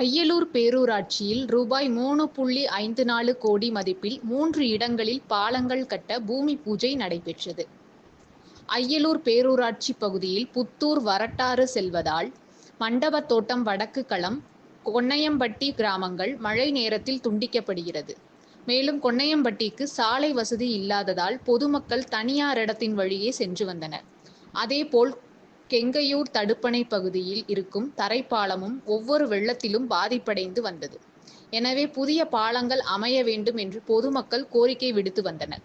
அய்யலூர் பேரூராட்சியில் ரூபாய் மூணு புள்ளி ஐந்து நாலு கோடி மதிப்பில் மூன்று இடங்களில் பாலங்கள் கட்ட பூமி பூஜை நடைபெற்றது. அய்யலூர் பேரூராட்சி பகுதியில் புத்தூர் வரட்டாறு செல்வதால் மண்டபத்தோட்டம் வடக்கு களம் கொன்னையம்பட்டி கிராமங்கள் மழை நேரத்தில் துண்டிக்கப்படுகிறது. மேலும் கொன்னையம்பட்டிக்கு சாலை வசதி இல்லாததால் பொதுமக்கள் தனியார் இடத்தின் வழியே சென்று வந்தனர். அதேபோல் கெங்கையூர் தடுப்பணை பகுதியில் இருக்கும் தரைப்பாலமும் ஒவ்வொரு வெள்ளத்திலும் பாதிப்படைந்து வந்தது. எனவே புதிய பாலங்கள் அமைய வேண்டும் என்று பொதுமக்கள் கோரிக்கை விடுத்து வந்தனர்.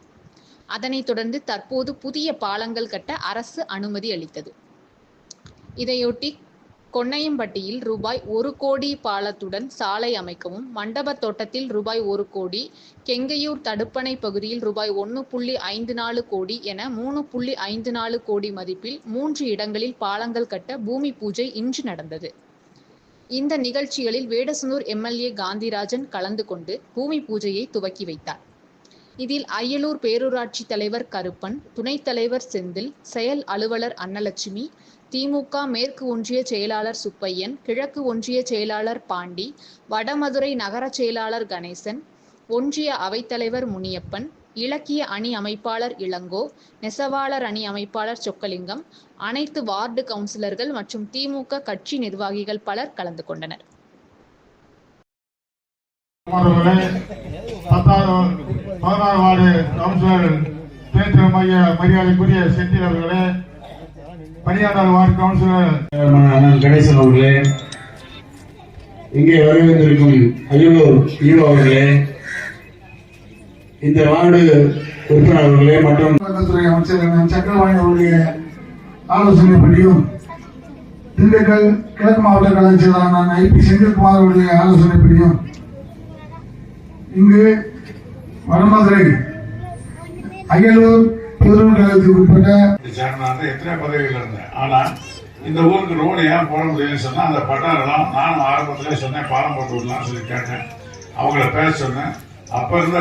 அதனைத் தொடர்ந்து தற்போது புதிய பாலங்கள் கட்ட அரசு அனுமதி அளித்தது. இதையொட்டி கொன்னையம்பட்டியில் ரூபாய் ஒரு கோடி பாலத்துடன் சாலை அமைக்கவும், மண்டபத்தோட்டத்தில் ரூபாய் ஒரு கோடி, கெங்கையூர் தடுப்பணை பகுதியில் ரூபாய் ஒன்று புள்ளி ஐந்து நாலு கோடி என மூணு புள்ளி ஐந்து நாலு கோடி மதிப்பில் மூன்று இடங்களில் பாலங்கள் கட்ட பூமி பூஜை இன்று நடந்தது. இந்த நிகழ்ச்சிகளில் வேடசனூர் எம்எல்ஏ காந்திராஜன் கலந்து கொண்டு பூமி பூஜையை துவக்கி வைத்தார். இதில் அய்யலூர் பேரூராட்சி தலைவர் கருப்பன், துணைத் தலைவர் செந்தில், செயல் அலுவலர் அன்னலட்சுமி, திமுக மேற்கு ஒன்றிய செயலாளர் சுப்பையன், கிழக்கு ஒன்றிய செயலாளர் பாண்டி, வடமதுரை நகர செயலாளர் கணேசன், ஒன்றிய அவைத்தலைவர் முனியப்பன், இலக்கிய அணி அமைப்பாளர் இளங்கோ, நெசவாளர் அணி அமைப்பாளர் சொக்கலிங்கம், அனைத்து வார்டு கவுன்சிலர்கள் மற்றும் திமுக கட்சி நிர்வாகிகள் பலர் கலந்து கொண்டனர். பதினாறு வார்டு கவுன்சிலர் தேர்தல் மைய மரியாதைக்குரிய செந்தில் அவர்களே பனியாண்டார் வார்டு கவுன்சிலர் அண்ணன் கணேசன் அவர்களே இங்கே வருகின்றிருக்கும் அரியலூர் ஈரோ அவர்களே இந்த வார்டு உறுப்பினர் அவர்களே மற்றும் அமைச்சர் சக்கரவாணி அவருடைய ஆலோசனைப்படியும் திண்டுக்கல் கிழக்கு மாவட்ட கழகச் செயலாளர் ஐ பி செந்தில்குமார் அவருடைய ஆலோசனைப்படியும் இங்கு வடமதுரை அயலூர் பேரூர் கழகத்துக்கு உட்பட்ட எத்தனை பதவிகள் இருந்தேன் ஆனா இந்த ஊருக்கு ரோடு ஏன் போட முடியும்னு சொன்னா அந்த பட்டாரெல்லாம் நானும் ஆரம்பத்திலே சொன்னேன் பாலம் போட்டு விடலாம்னு சொல்லி கேட்டேன். அவங்கள பேச சொன்னேன். அப்ப இருந்த